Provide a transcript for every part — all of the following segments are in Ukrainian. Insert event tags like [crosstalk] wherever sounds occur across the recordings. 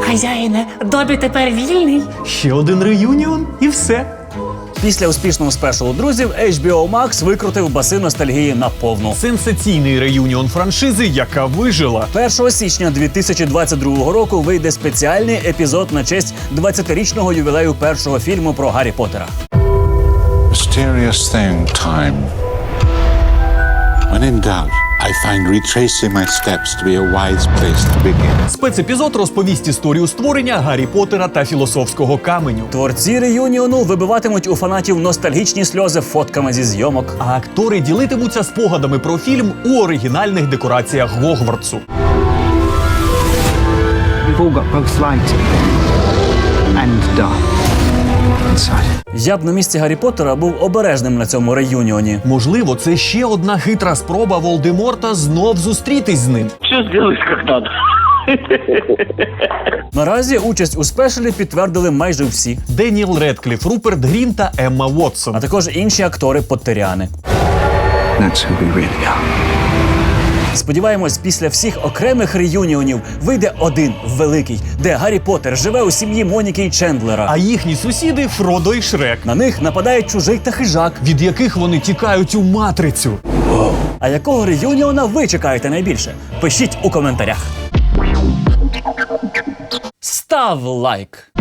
Хазяїне, Добі тепер вільний. Ще один реюніон і все. Після успішного спешалу друзів HBO Max викрутив баси ностальгії на повну. Сенсаційний реюніон франшизи, яка вижила. 1 січня 2022 року вийде спеціальний епізод на честь 20-річного ювілею першого фільму про Гаррі Поттера. Mysterious thing, time. When in doubt, I find retracing my steps to be a wise place to begin. Спецепізод розповість історію створення Гаррі Поттера та філософського каменю. Творці реюніону вибиватимуть у фанатів ностальгічні сльози фотками зі зйомок. А актори ділитимуться спогадами про фільм у оригінальних декораціях Гогвартсу. We've all got both light and dark inside. Я б на місці Гаррі Поттера був обережним на цьому реюніоні. Можливо, це ще одна хитра спроба Волдеморта знов зустрітись з ним. Все сделаешь как надо. Наразі участь у спешалі підтвердили майже всі, Деніел Редкліф, Руперт Грін та Емма Уотсон. а також інші актори Поттеріани. That's who we really are. Сподіваємось, після всіх окремих реюніонів вийде один великий, де Гаррі Поттер живе у сім'ї Моніки і Чендлера. А їхні сусіди Фродо і Шрек, на них нападає чужий та хижак. від яких вони тікають у матрицю. А якого реюніона ви чекаєте найбільше? Пишіть у коментарях. Став лайк.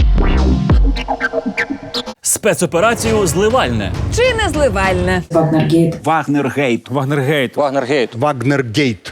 Спецоперацію зливальне. Чи не зливальне? Вагнергейт.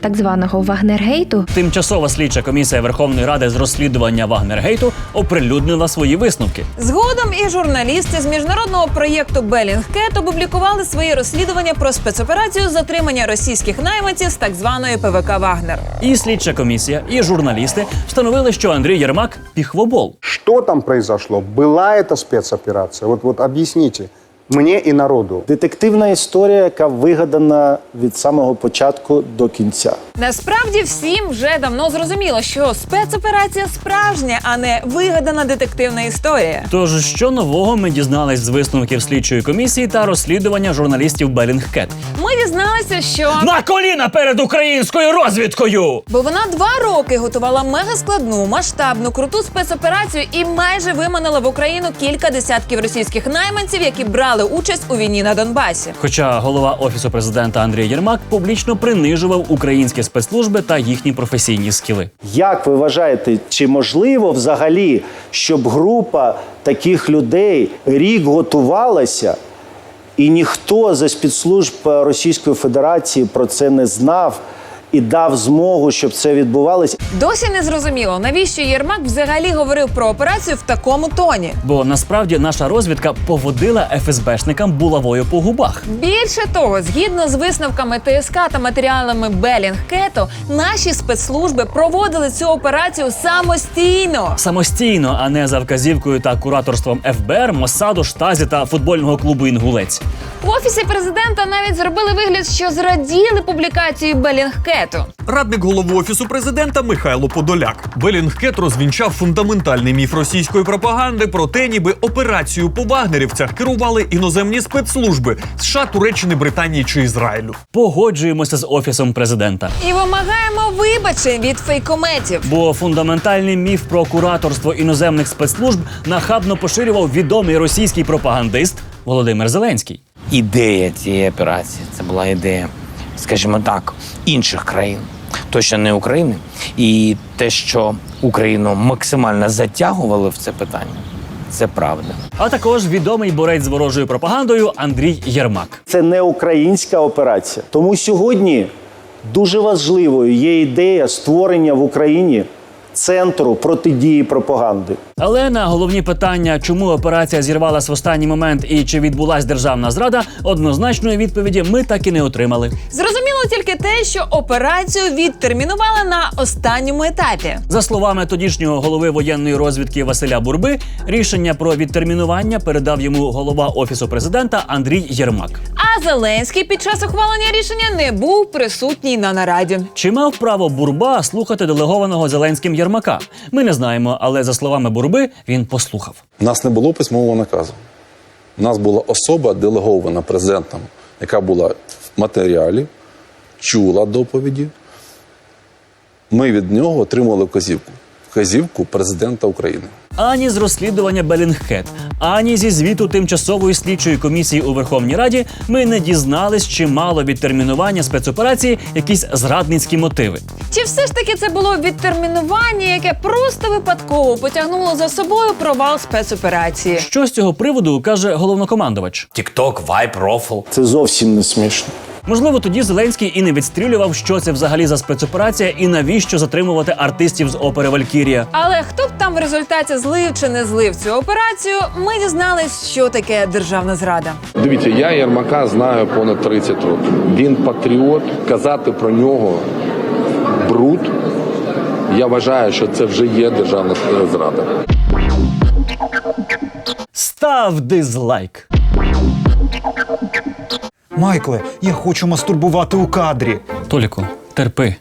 так званого Вагнергейту Тимчасова слідча комісія Верховної Ради з розслідування Вагнергейту оприлюднила свої висновки. Згодом і журналісти з міжнародного проєкту Белінгкет опублікували свої розслідування про спецоперацію затримання російських найманців з так званої ПВК Вагнер. І слідча комісія, і журналісти встановили, що Андрій Єрмак піхвобол. Что там произошло? Была эта спецоперация? Вот, вот объясните мне и народу. Детективна історія, яка вигадана від самого початку до кінця. Насправді всім вже давно зрозуміло, що спецоперація справжня, а не вигадана детективна історія. Тож, що нового ми дізнались з висновків слідчої комісії та розслідування журналістів Белінгкет. Ми дізналися, що На коліна перед українською розвідкою! бо вона два роки готувала мегаскладну, масштабну, круту спецоперацію і майже виманила в Україну кілька десятків російських найманців, які брали участь у війні на Донбасі. Хоча голова офісу президента Андрій Єрмак публічно принижував спецслужби та їхні професійні скіли. Як ви вважаєте, чи можливо взагалі, щоб група таких людей рік готувалася, і ніхто за спецслужб Російської Федерації про це не знав і дав змогу, щоб це відбувалося? Досі не зрозуміло, навіщо Єрмак взагалі говорив про операцію в такому тоні. Бо насправді наша розвідка поводила ФСБшникам булавою по губах. Більше того, згідно з висновками ТСК та матеріалами Белінгкету, наші спецслужби проводили цю операцію самостійно. Самостійно, а не за вказівкою та кураторством ФБР, Моссаду, Штазі та футбольного клубу Інгулець. В офісі президента навіть зробили вигляд, що зраділи публікації Белінгкету. Радник голови офісу президента Михайло Подоляк. Белінгкет розвінчав фундаментальний міф російської пропаганди про те, ніби операцію по вагнерівцях керували іноземні спецслужби США, Туреччини, Британії чи Ізраїлю. Погоджуємося з офісом президента. І вимагаємо вибачень від фейкометів. Бо фундаментальний міф про кураторство іноземних спецслужб нахабно поширював відомий російський пропагандист Володимир Зеленський. Ідея цієї операції це була ідея, скажімо так, інших країн, точно не України. І те, що Україну максимально затягували в це питання, це правда. А також відомий борець з ворожою пропагандою Андрій Єрмак. Це не українська операція. Тому сьогодні дуже важливою є ідея створення в Україні центру протидії пропаганди. Але на головні питання, чому операція зірвалась в останній момент і чи відбулась державна зрада, однозначної відповіді ми так і не отримали. Зрозуміло тільки те, що операцію відтермінували на останньому етапі. За словами тодішнього голови воєнної розвідки Василя Бурби, рішення про відтермінування передав йому голова офісу президента Андрій Єрмак. А Зеленський під час ухвалення рішення не був присутній на нараді. Чи мав право Бурба слухати делегованого Зеленським Єрмака? Ми не знаємо, але за словами Бурби, він послухав. У нас не було письмового наказу. У нас була особа делегована президентом, яка була в матеріалі, чула доповіді. Ми від нього отримали вказівку. вказівку президента України. Ані з розслідування Белінгхет, ані зі звіту тимчасової слідчої комісії у Верховній Раді ми не дізнались, чи мало відтермінування спецоперації якісь зрадницькі мотиви. Чи все ж таки це було відтермінування, яке просто випадково потягнуло за собою провал спецоперації? Що з цього приводу каже головнокомандувач? Тікток, вайп, рофл. Це зовсім не смішно. Можливо, тоді Зеленський і не відстрілював, що це взагалі за спецоперація, і навіщо затримувати артистів з опери Валькірія. Але хто б там в результаті злив чи не злив цю операцію, ми дізнались, що таке державна зрада. Дивіться, я Єрмака знаю понад 30 років. Він патріот. Казати про нього бруд. Я вважаю, що це вже є державна зрада. Став дизлайк. Майкле, я хочу мастурбувати у кадрі. Толіку, терпи.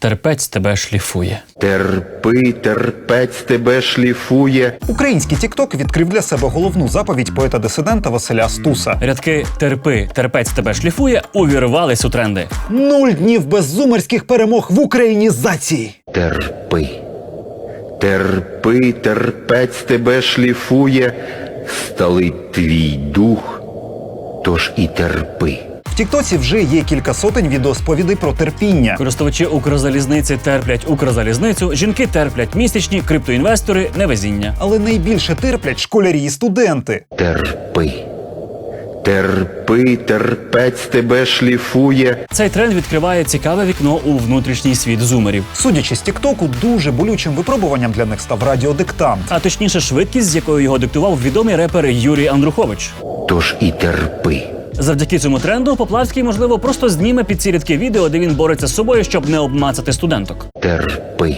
Терпець тебе шліфує. Терпи, терпець тебе шліфує. Український Тікток відкрив для себе головну заповідь поета-дисидента Василя Стуса. Рядки терпи, терпець тебе шліфує увірвались у тренди. Нуль днів без зумерських перемог в українізації. Терпи. Терпи, терпець тебе шліфує. Сталить твій дух, тож і терпи. Тіктоці вже є кілька сотень відеосповідей про терпіння. Користувачі Укрзалізниці терплять Укрзалізницю, жінки терплять місячні, криптоінвестори невезіння. Але найбільше терплять школярі і студенти. Терпи. Терпи, терпець тебе шліфує. Цей тренд відкриває цікаве вікно у внутрішній світ зумерів, Судячи з Тіктоку, дуже болючим випробуванням для них став радіодиктант. а точніше, швидкість, з якою його диктував відомий репер Юрій Андрухович. Тож і терпи. Завдяки цьому тренду Поплавський, можливо, просто зніме під ці рядки відео, де він бореться з собою, щоб не обмацати студенток. Терпи.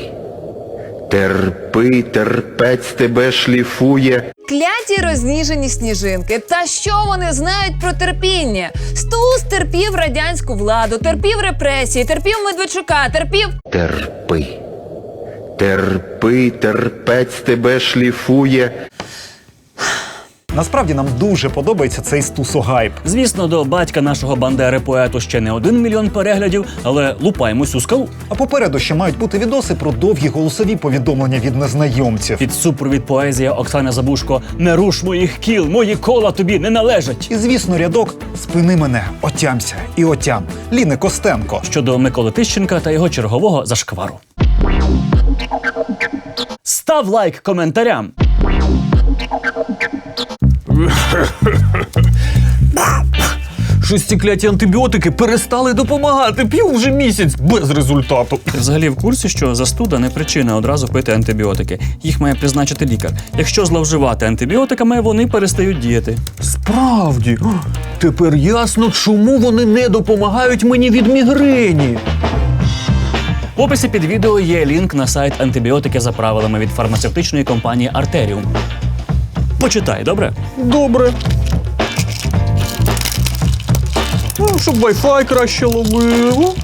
Терпи, терпець тебе шліфує. Кляті розніжені сніжинки. Та що вони знають про терпіння? Стус терпів радянську владу, терпів репресії, терпів Медведчука, терпів. Терпи. Терпи, терпець тебе шліфує. Насправді нам дуже подобається цей стусогайп. Звісно, до батька нашого бандери поету ще не один мільйон переглядів, але лупаємось у скалу. А попереду ще мають бути відоси про довгі голосові повідомлення від незнайомців. Під супровід поезія Оксана Забушко Не руш моїх кіл, мої кола тобі не належать. І звісно, рядок Спини мене, отямся і отям. Ліни Костенко. Щодо Миколи Тищенка та його чергового зашквару. Став лайк коментарям. Щось ці кляті антибіотики перестали допомагати. П'ю вже місяць без результату. Ти взагалі в курсі, що застуда не причина одразу пити антибіотики. Їх має призначити лікар. Якщо зловживати антибіотиками, вони перестають діяти. Справді, тепер ясно, чому вони не допомагають мені від мігрені. В описі під відео є лінк на сайт антибіотики за правилами від фармацевтичної компанії Артеріум. Почитай, добре? Добре. Ну, щоб Wi-Fi краще ловило.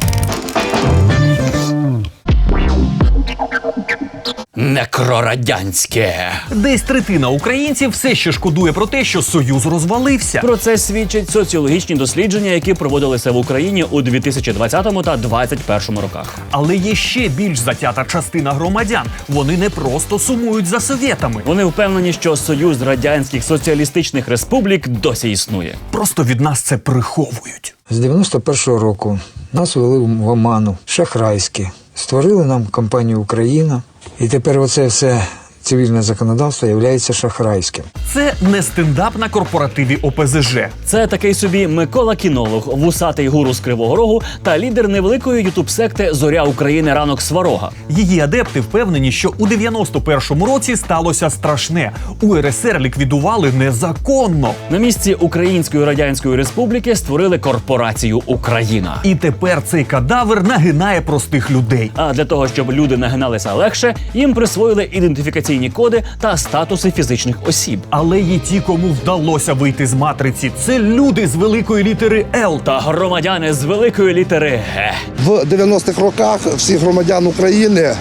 Некрорадянське. Десь третина українців все ще шкодує про те, що Союз розвалився. Про це свідчать соціологічні дослідження, які проводилися в Україні у 2020 та 2021 роках. Але є ще більш затята частина громадян. Вони не просто сумують за совєтами, Вони впевнені, що Союз радянських соціалістичних республік досі існує. просто від нас це приховують. З 91-го року нас вели в оману шахрайськи. Створили нам компанію Україна, і тепер оце все цивільне законодавство є шахрайським. Це не стендап на корпоративі ОПЗЖ. Це такий собі Микола Кінолог, вусатий гуру з Кривого Рогу та лідер невеликої ютуб-секти Зоря України ранок Сварога. Її адепти впевнені, що у 91-му році сталося страшне. УРСР ліквідували незаконно. На місці Української Радянської Республіки створили корпорацію Україна. І тепер цей кадавр нагинає простих людей. А для того, щоб люди нагиналися легше, їм присвоїли ідентифікаційні коди та статуси фізичних осіб. Але є ті, кому вдалося вийти з матриці. Це люди з великої літери Л. Та громадяни з великої літери Г. В 90-х роках всіх громадян України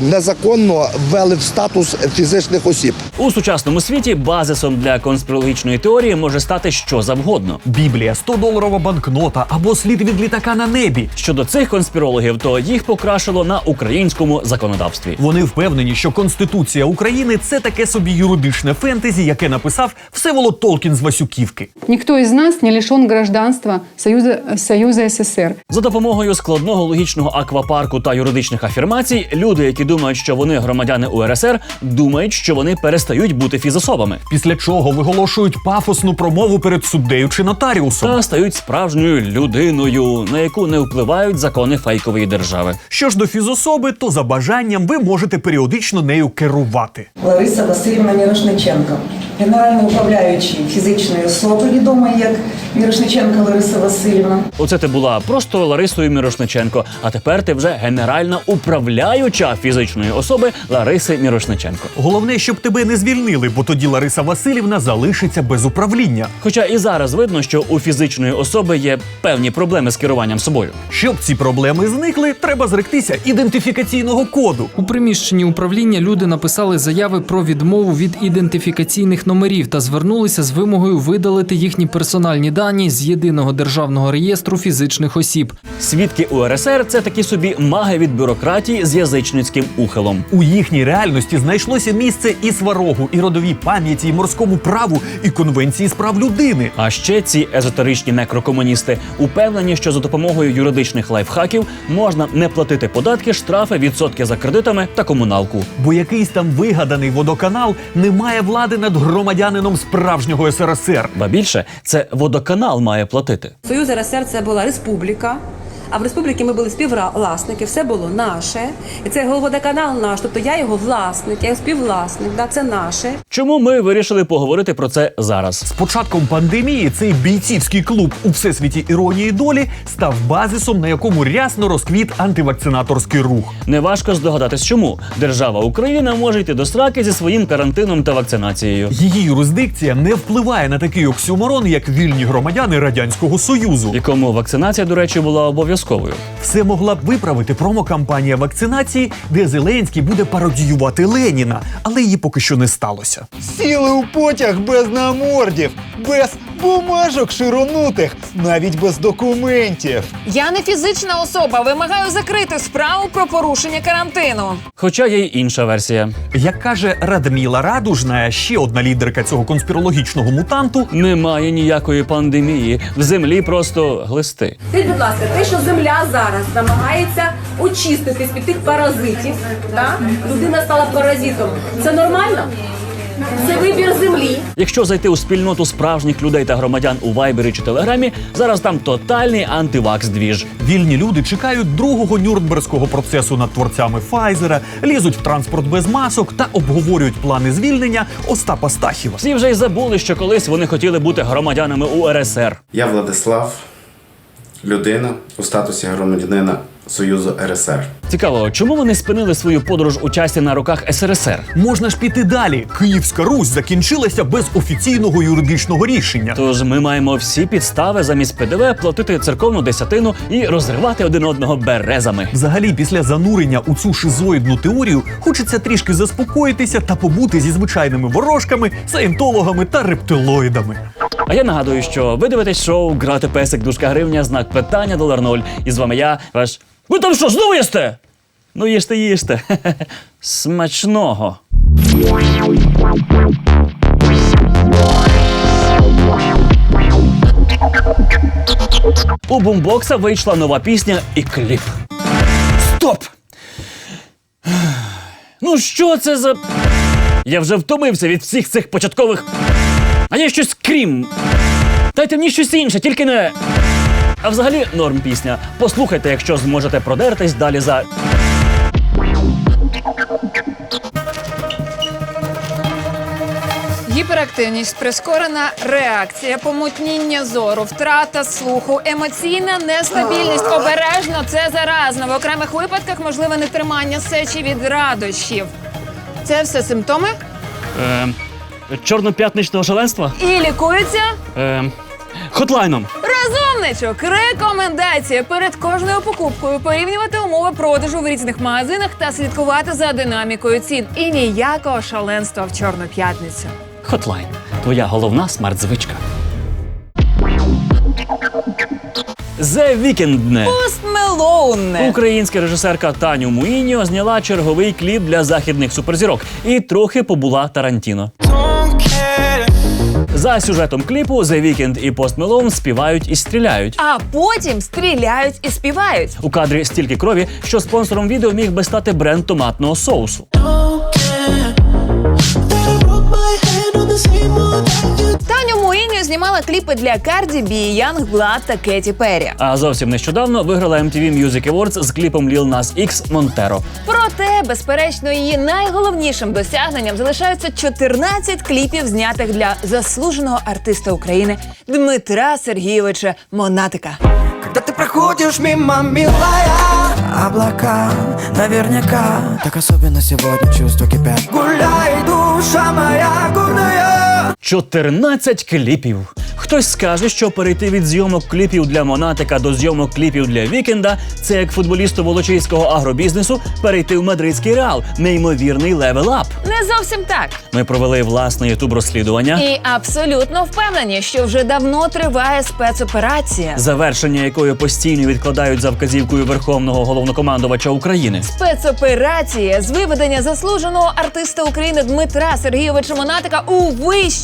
незаконно ввели в статус фізичних осіб. У сучасному світі базисом для конспірологічної теорії може стати що завгодно. Біблія, 100-доларова банкнота або слід від літака на небі. Щодо цих конспірологів, то їх покрашило на українському законодавстві. Вони впевнені, що Конституція України це таке собі юридичне фентезі, яке написав Всеволод Толкін з Васюківки. Никто из нас не лишен гражданства Союза, Союза СССР. За допомогою складного логічного аквапарку та юридичних афірмацій, люди, які думають, що вони громадяни УРСР, думають, що вони перестають бути фізособами Після чого виголошують пафосну промову перед суддею чи нотаріусом. та стають справжньою людиною, на яку не впливають закони фейкової держави. Що ж до фізособи, то за бажанням ви можете періодично нею керувати. Лариса Васильівна Мірошниченко, генеральний управляючий фізичної особи, відомий як Мірошниченко Лариса Васильівна. Оце ти була просто Ларисою Мірошниченко, а тепер ти вже генеральна управляюча фізичної особи Лариси Мірошниченко. Головне, щоб тебе не звільнили, бо тоді Лариса Васильівна залишиться без управління. Хоча і зараз видно, що у фізичної особи є певні проблеми з керуванням собою. Щоб ці проблеми зникли, треба зректися ідентифікаційного коду. У приміщенні управління люди написали заяви про відмову від ідентифікаційних номерів та звернулися з вимогою видалити їхні персональні дані з єдиного державного реєстру фізичних осіб. Свідки УРСР це такі собі маги від бюрократії з язичницьким ухилом. У їхній реальності знайшлося місце і сварогу, і родовій пам'яті, і морському праву, і конвенції з прав людини. А ще ці езотеричні некрокомуністи упевнені, що за допомогою юридичних лайфхаків можна не платити податки, штрафи, відсотки за кредитами та комуналку. Бо якийсь там вигаданий водоканал не має влади над громадянином справжнього СРСР. Ба більше це водоканал має платити. Союз РСР це була республіка. А в республіці ми були співвласники, все було наше. І це водоканал наш. Тобто я його власник, я його співвласник, да, це наше. Чому ми вирішили поговорити про це зараз? З початком пандемії цей бійцівський клуб у всесвіті іронії долі став базисом, на якому рясно розквіт антивакцинаторський рух. Неважко здогадатись, чому держава Україна може йти до сраки зі своїм карантином та вакцинацією. Її юрисдикція не впливає на такий оксюморон, як вільні громадяни радянського союзу. Якому вакцинація, до речі, була обов'язковою. Все могла б виправити промокампанія вакцинації, де Зеленський буде пародіювати Леніна, але її поки що не сталося. Сіли у потяг без намордів, без бумажок широнутих, навіть без документів. Я не фізична особа. Вимагаю закрити справу про порушення карантину. Хоча є й інша версія. Як каже Радміла Радужна, ще одна лідерка цього конспірологічного мутанту, Немає ніякої пандемії. В землі просто глисти. Скажіть, будь ласка, те, що земля зараз намагається очиститись від тих паразитів, так? людина стала паразитом. Це нормально? Це вибір землі. Якщо зайти у спільноту справжніх людей та громадян у Вайбері чи Телеграмі, зараз там тотальний антивакс-двіж. вільні люди чекають другого нюрнберзького процесу над творцями Файзера, лізуть в транспорт без масок та обговорюють плани звільнення Остапа Стахіва. Всі вже й забули, що колись вони хотіли бути громадянами УРСР. Я Владислав, людина у статусі громадянина Союзу РСР. Цікаво, чому вони спинили свою подорож у часі на руках СРСР? Можна ж піти далі. Київська Русь закінчилася без офіційного юридичного рішення. Тож ми маємо всі підстави замість ПДВ платити церковну десятину і розривати один одного березами. Взагалі, після занурення у цю шизоїдну теорію хочеться трішки заспокоїтися та побути зі звичайними ворожками, саєнтологами та рептилоїдами. А я нагадую, що ви дивитесь шоу Грати песик, дужка гривня, знак питання, долар ноль. І з вами я, ваш. Ви там що, знову їсте? Ну їжте, їжте. [laughs] Смачного. У бумбокса вийшла нова пісня і кліп. Стоп! Ну що це за. Я вже втомився від всіх цих початкових. А є щось крім. Дайте мені щось інше, тільки не. А взагалі норм пісня. Послухайте, якщо зможете продертись далі за. Гіперактивність, прискорена реакція, помутніння зору, втрата слуху, емоційна нестабільність. Обережно це заразно. В окремих випадках можливе нетримання сечі від радощів. Це все симптоми Е, чорноп'ятничного шаленства? і лікуються. Е, Хотлайном. Розумничок, рекомендація перед кожною покупкою порівнювати умови продажу в різних магазинах та слідкувати за динамікою цін. І ніякого шаленства в чорну п'ятницю. Хотлайн. Твоя головна смарт-звичка. The Weeknd. Пост Мелоун. Українська режисерка Таню Муїньо зняла черговий кліп для західних суперзірок і трохи побула Тарантіно. За сюжетом кліпу The Weeknd і Post Malone співають і стріляють. А потім стріляють і співають. У кадрі стільки крові, що спонсором відео міг би стати бренд томатного соусу. Don't Муїню знімала кліпи для Карді Бі, Янг Блад та Кеті Перрі. А зовсім нещодавно виграла MTV Music Awards з кліпом Lil Nas X Montero. Проте, безперечно, її найголовнішим досягненням залишаються 14 кліпів, знятих для заслуженого артиста України Дмитра Сергійовича Монатика. Когда ты проходишь мимо, милая Облака наверняка Так особенно сегодня чувства кипят Гуляй, душа моя гордая 14 кліпів. Хтось скаже, що перейти від зйомок кліпів для Монатика до зйомок кліпів для Вікенда це як футболісту волочиського агробізнесу перейти в мадридський реал. Неймовірний левел-ап. Не зовсім так. Ми провели власне ютуб розслідування. І абсолютно впевнені, що вже давно триває спецоперація. Завершення якої постійно відкладають за вказівкою Верховного головнокомандувача України. Спецоперація з виведення заслуженого артиста України Дмитра Сергійовича Монатика у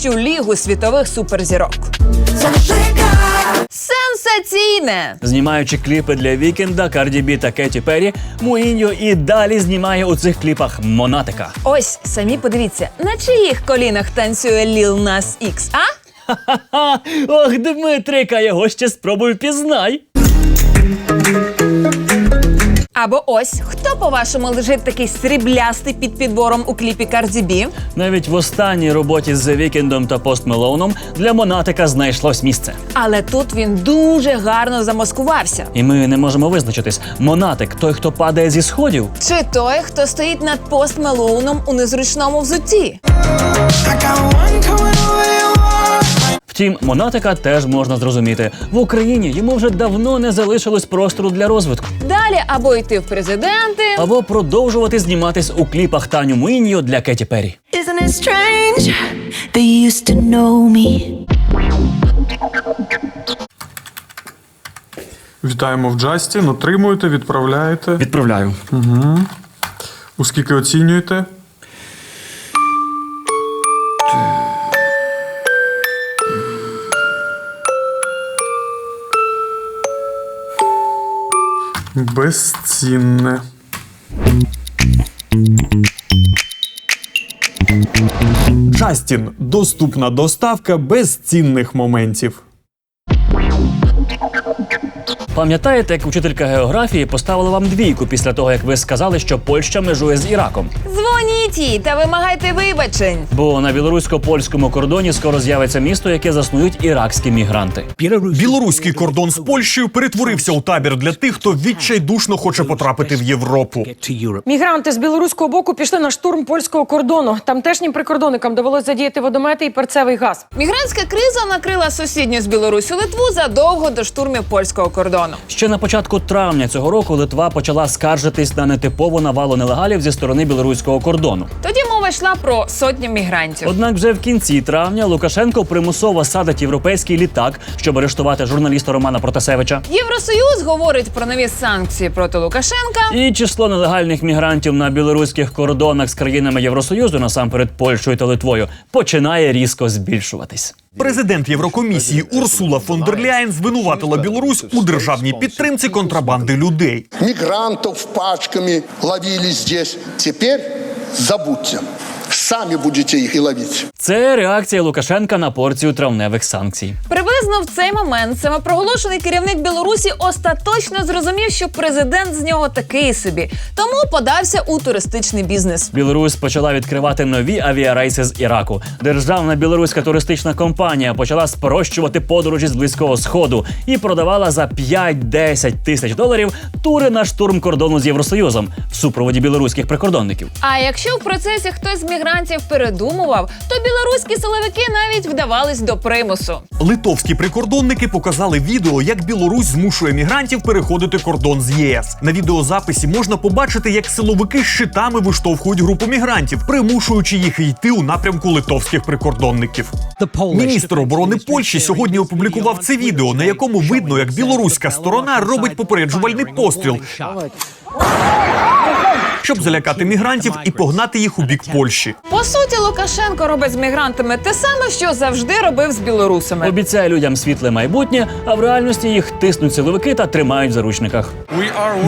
вищу лігу світових суперзірок. Сенсаційне! Знімаючи кліпи для Вікенда, Карді Бі та Кеті Перрі, Муіньо і далі знімає у цих кліпах Монатика. Ось самі подивіться, на чиїх колінах танцює Ліл Нас Ікс, а? Ха-ха! Ох, Дмитрика, його ще спробуй пізнай. Або ось хто по-вашому лежить такий сріблястий під підбором у кліпі Бі? Навіть в останній роботі з The Weekndом та Post Мелоуном для Монатика знайшлось місце. Але тут він дуже гарно замаскувався. І ми не можемо визначитись. Монатик той, хто падає зі сходів. Чи той, хто стоїть над пост Мелоуном у незручному взутті? Втім, Монатика теж можна зрозуміти. В Україні йому вже давно не залишилось простору для розвитку. Далі або йти в президенти, Або продовжувати зніматись у кліпах Таню Муіньо для Кеті Перрі. Isn't it strange? They used to know me Вітаємо в Джастін. Отримуєте, відправляєте. Відправляю. Угу. У оцінюєте? Безцінне. Джастін доступна доставка без цінних моментів. Пам'ятаєте, як учителька географії поставила вам двійку після того, як ви сказали, що Польща межує з Іраком? Їй та вимагайте вибачень. Бо на білорусько-польському кордоні скоро з'явиться місто, яке заснують іракські мігранти. Білоруський кордон з Польщею перетворився у табір для тих, хто відчайдушно хоче потрапити в Європу. Мігранти з білоруського боку пішли на штурм польського кордону. Тамтешнім прикордонникам довелось задіяти водомети і перцевий газ. Мігрантська криза накрила сусідню з Білорусі Литву задовго до штурмів польського кордону. Ще на початку травня цього року Литва почала скаржитись на нетипову навалу нелегалів зі сторони білоруського кордону. Тоді мова йшла про сотні мігрантів. Однак вже в кінці травня Лукашенко примусово садить європейський літак, щоб арештувати журналіста Романа Протасевича. Євросоюз говорить про нові санкції проти Лукашенка. І число нелегальних мігрантів на білоруських кордонах з країнами Євросоюзу, насамперед Польщею та Литвою, починає різко збільшуватись. Президент Єврокомісії Урсула фон дер Ляєн звинуватила Білорусь у державній підтримці контрабанди людей. Мігрантів пачками ловили здесь. Тепер забудьте. Сами будете их и ловить. Це реакція Лукашенка на порцію травневих санкцій. Приблизно в цей момент самопроголошений керівник Білорусі остаточно зрозумів, що президент з нього такий собі, тому подався у туристичний бізнес. Білорусь почала відкривати нові авіарейси з Іраку. Державна білоруська туристична компанія почала спрощувати подорожі з близького сходу і продавала за 5-10 тисяч доларів тури на штурм кордону з Євросоюзом в супроводі білоруських прикордонників. А якщо в процесі хтось з мігрантів передумував, то білоруські силовики навіть вдавались до примусу. Литовські прикордонники показали відео, як Білорусь змушує мігрантів переходити кордон з ЄС. На відеозаписі можна побачити, як силовики з щитами виштовхують групу мігрантів, примушуючи їх йти у напрямку литовських прикордонників. Міністр оборони Польщі сьогодні опублікував це відео, на якому видно, як білоруська сторона робить попереджувальний постріл, щоб залякати мігрантів і погнати їх у бік Польщі. По суті, Лукашенко робить з мігрантами те саме, що завжди робив з білорусами. Обіцяє людям світле майбутнє, а в реальності їх тиснуть силовики та тримають в заручниках.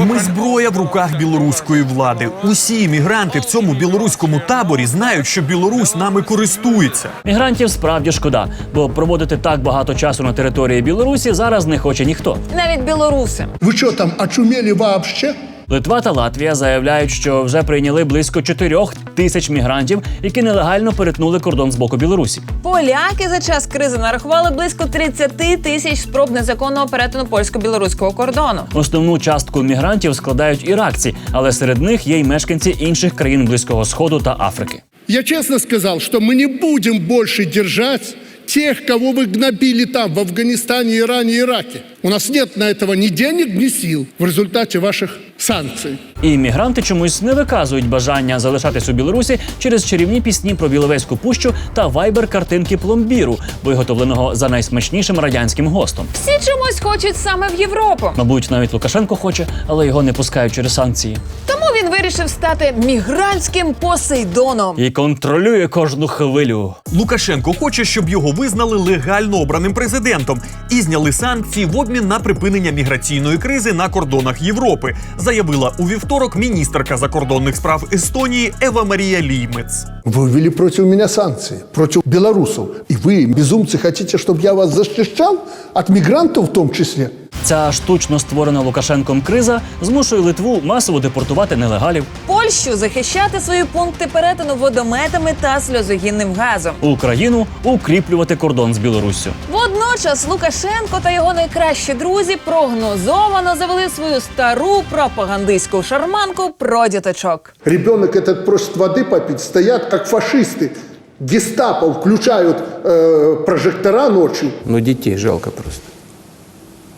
Ми зброя в руках білоруської влади. Усі іммігранти в цьому білоруському таборі знають, що Білорусь нами користується. Мігрантів справді шкода, бо проводити так багато часу на території Білорусі зараз не хоче ніхто. Навіть білоруси. Вы что там, очумели вообще? Литва та Латвія заявляють, що вже прийняли близько 4 тисяч мігрантів, які нелегально перетнули кордон з боку Білорусі. Поляки за час кризи нарахували близько 30 тисяч спроб незаконного перетину польсько-білоруського кордону. Основну частку мігрантів складають іракці, але серед них є й мешканці інших країн Близького Сходу та Африки. Я честно сказал, что мы не будем больше держать тех, кого вы гнобили там, в Афганистане, Иране, Ираке. У нас нет на этого ни денег, ни сил в результате ваших санкций. І мігранти чомусь не виказують бажання залишатись у Білорусі через чарівні пісні про Біловезьку пущу та вайбер картинки пломбіру, виготовленого за найсмачнішим радянським гостом. Всі чомусь хочуть саме в Європу. Мабуть, навіть Лукашенко хоче, але його не пускають через санкції. Тому він вирішив стати мігрантським посейдоном. І контролює кожну хвилю. Лукашенко хоче, щоб його визнали легально обраним президентом і зняли санкції в обмін на припинення міграційної кризи на кордонах Європи, заявила у вівторок міністерка закордонних справ Естонії Ева Марія Ліймец. Вы ввели против меня санкции, против белорусов. И вы, безумцы, хотите, чтобы я вас защищал? От мигрантов в том числе? Ця штучно створена Лукашенком криза змушує Литву масово депортувати нелегалів. Польщу захищати свої пункти перетину водометами та сльозогінним газом. Україну укріплювати кордон з Білоруссю. Водночас Лукашенко та його найкращі друзі прогнозовано завели свою стару пропагандистську шарманку про діточок. Ребенок этот просит воды попить, стоят как фашисты. Гестапо включают э, прожектора ночью. Ну, детей жалко просто.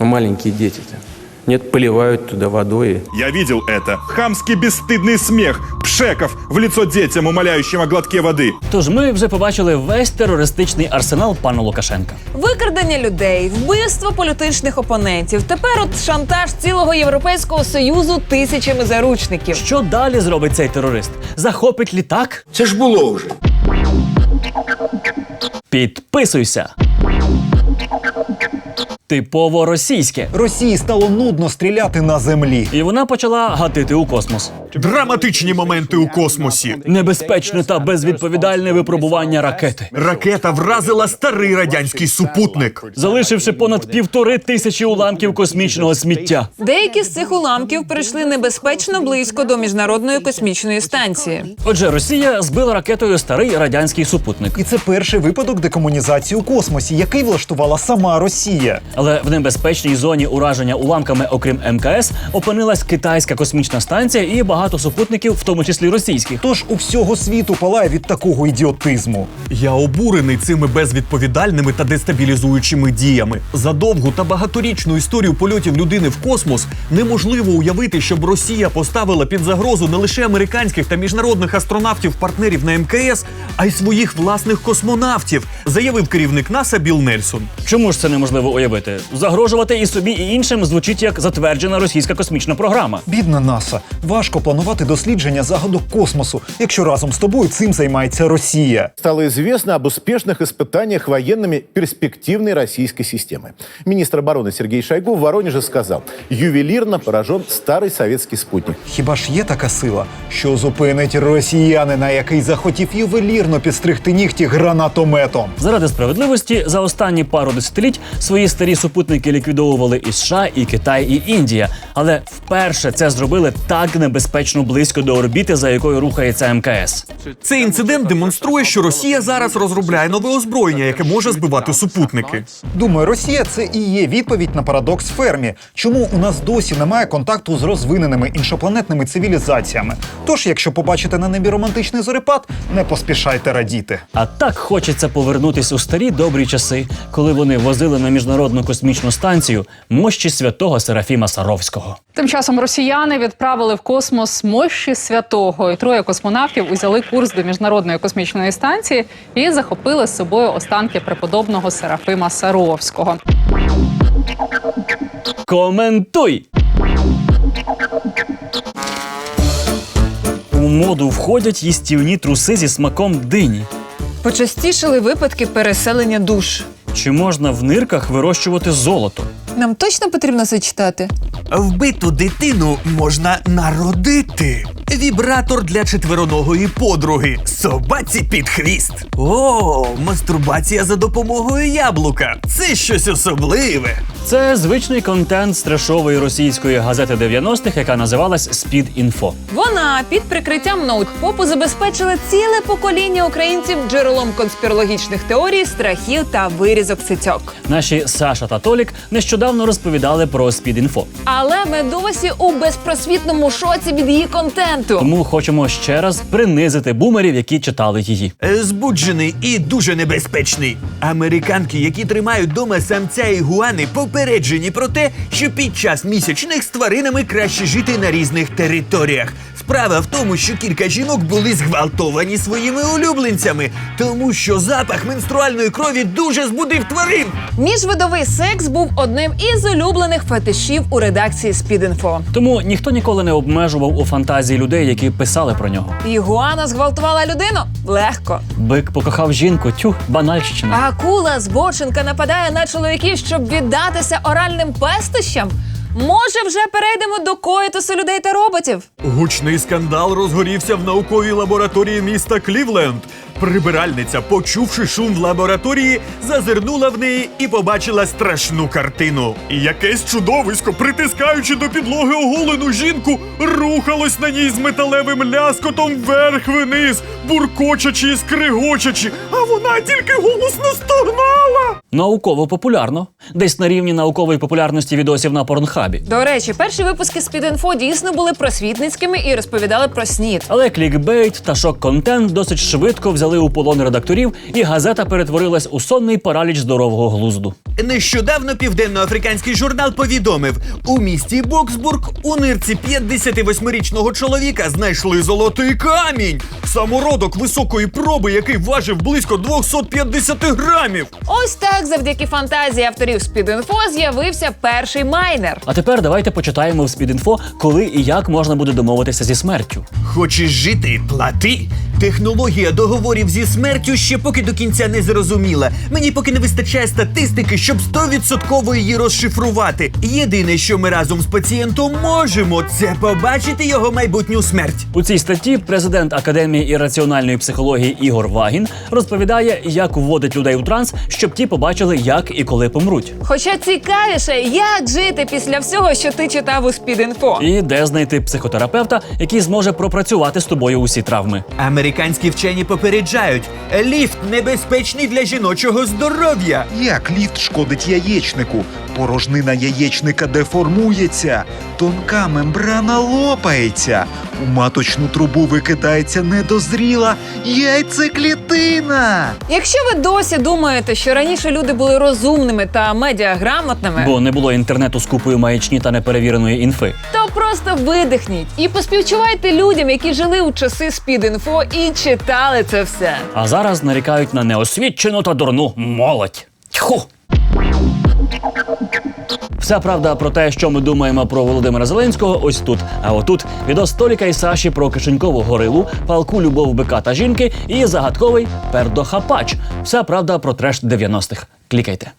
Ну, маленькие дети-то. Нет, поливают туда водой. Я видел это. Хамский бесстыдный смех пшеков в лицо детям, умоляющим о глотке воды. Тож ми вже побачили весь терористичний арсенал пана Лукашенка. Викрадення людей, вбивство політичних опонентів. Тепер от шантаж цілого європейського союзу тисячами заручників. Що далі зробить цей терорист? Захопить літак? Це ж було вже. Підписуйся. Типово російське. Росії стало нудно стріляти на землі. І вона почала гатити у космос. Драматичні моменти у космосі. Небезпечне та безвідповідальне випробування ракети. Ракета вразила старий радянський супутник. залишивши понад півтори тисячі уламків космічного сміття. Деякі з цих уламків прийшли небезпечно близько до міжнародної космічної станції. Отже, Росія збила ракетою старий радянський супутник. І це перший випадок декомунізації у космосі, який влаштувала сама Росія. Але в небезпечній зоні ураження уламками, окрім МКС, опинилась китайська космічна станція і багато супутників, в тому числі російських. Тож у всього світу палає від такого ідіотизму. Я обурений цими безвідповідальними та дестабілізуючими діями. За довгу та багаторічну історію польотів людини в космос неможливо уявити, щоб Росія поставила під загрозу не лише американських та міжнародних астронавтів-партнерів на МКС, а й своїх власних космонавтів, заявив керівник НАСА Біл Нельсон. Чому ж це неможливо уявити? Загрожувати і собі, і іншим звучить як затверджена російська космічна програма. Бідна НАСА, важко планувати дослідження загадок космосу, якщо разом з тобою цим займається Росія. Стало известно об успешных испытаниях военными перспективной российской системы. Министр обороны Сергей Шойгу в Воронеже сказал, ювелирно поражен старый советский спутник. Хіба ж є така сила, що зупинить росіянина, який захотів ювелірно підстригти нігті гранатометом? Заради справедливості за останні пару десятиліть свої старі Такі супутники ліквідовували і США, і Китай, і Індія. Але вперше це зробили так небезпечно близько до орбіти, за якою рухається МКС. Цей інцидент демонструє, що Росія зараз розробляє нове озброєння, яке може збивати супутники. Думаю, Росія це і є відповідь на парадокс Фермі. Чому у нас досі немає контакту з розвиненими іншопланетними цивілізаціями? Тож, якщо побачите на небі романтичний зорепад, не поспішайте радіти. А так хочеться повернутись у старі добрі часи, коли вони возили на міжнародну космічну станцію мощі святого Серафіма Саровського. Тим часом росіяни відправили в космос мощі святого, і троє космонавтів узяли курс до міжнародної космічної станції і захопили з собою останки преподобного Серафима Саровського. Коментуй! У моду входять їстівні труси зі смаком дині. Почастішили випадки переселення душ. Чи можна в нирках вирощувати золото? Нам точно потрібно це читати? Вбиту дитину можна народити. Вібратор для четвероногої подруги. Собаці під хвіст. О, мастурбація за допомогою яблука. Це щось особливе. Це звичний контент з трешової російської газети 90-х, яка називалась Спід інфо. Вона під прикриттям ноутпопу забезпечила ціле покоління українців джерелом конспірологічних теорій, страхів та вирізок цицьок. Наші Саша та Толік нещодавно розповідали про Спід інфо. Але ми досі у безпросвітному шоці від її контенту. Тому хочемо ще раз принизити бумерів, які читали її. Е, Збуджений і дуже небезпечний. Американки, які тримають дома самця ігуани, попереджені про те, що під час місячних з тваринами краще жити на різних територіях. Справа в тому, що кілька жінок були зґвалтовані своїми улюбленцями, тому що запах менструальної крові дуже збудив тварин. Міжвидовий секс був одним із улюблених фетишів у редакції Спідінфо. Тому ніхто ніколи не обмежував у фантазії людей, які писали про нього. Ігуана зґвалтувала людину? Легко. Бик покохав жінку, тюх, банальщина. Акула збочинка нападає на чоловіків, щоб віддатися оральним пестощам? Може, вже перейдемо до коїтусу людей та роботів? Гучний скандал розгорівся в науковій лабораторії міста Клівленд. Прибиральниця, почувши шум в лабораторії, зазирнула в неї і побачила страшну картину. І якесь чудовисько, притискаючи до підлоги оголену жінку, рухалось на ній з металевим ляскотом вверх-вниз, буркочачи і скригочачи, а вона тільки голосно стогнала. Науково популярно, десь на рівні наукової популярності відосів на порнхабі. До речі, перші випуски Спідінфо дійсно були просвітницькими і розповідали про снід. Але клікбейт та шок-контент досить швидко взяли у полон редакторів, і газета перетворилась у сонний параліч здорового глузду. Нещодавно південноафриканський журнал повідомив: у місті Боксбург у нирці 58-річного чоловіка знайшли золотий камінь. Самородок високої проби, який важив близько 250 грамів. Ось так, завдяки фантазії авторів Спідінфо, з'явився перший майнер. А тепер давайте почитаємо в спідінфо, коли і як можна буде домовитися зі смертю. Хочеш жити, плати. Технологія договорів зі смертю ще поки до кінця не зрозуміла. Мені поки не вистачає статистики, щоб 100% її розшифрувати. Єдине, що ми разом з пацієнтом можемо, це побачити його майбутню смерть. У цій статті президент Академії ірраціональної психології Ігор Вагін розповідає, як вводить людей у транс, щоб ті побачили, як і коли помруть, Хоча цікавіше, як жити після всього, що ти читав у Спідінфо. і де знайти психотерапевта, який зможе пропрацювати з тобою усі травми. Американські вчені попереджають: ліфт небезпечний для жіночого здоров'я. Як ліфт шкодить яєчнику? Порожнина яєчника деформується, тонка мембрана лопається, у маточну трубу викидається недозріла яйцеклітина. Якщо ви досі думаєте, що раніше люди були розумними та медіаграмотними, Бо не було інтернету з купою маячні та неперевіреної інфи. то просто видихніть і поспівчувайте людям, які жили у часи Спідінфо і читали це все. А зараз нарікають на неосвічену та дурну молодь. Тьху! Вся правда про те, що ми думаємо про Володимира Зеленського, ось тут. А отут відос Толіка і Саші про кишенькову горилу, палку любов бика та жінки і загадковий пердохапач. Вся правда про треш 90-х. Клікайте.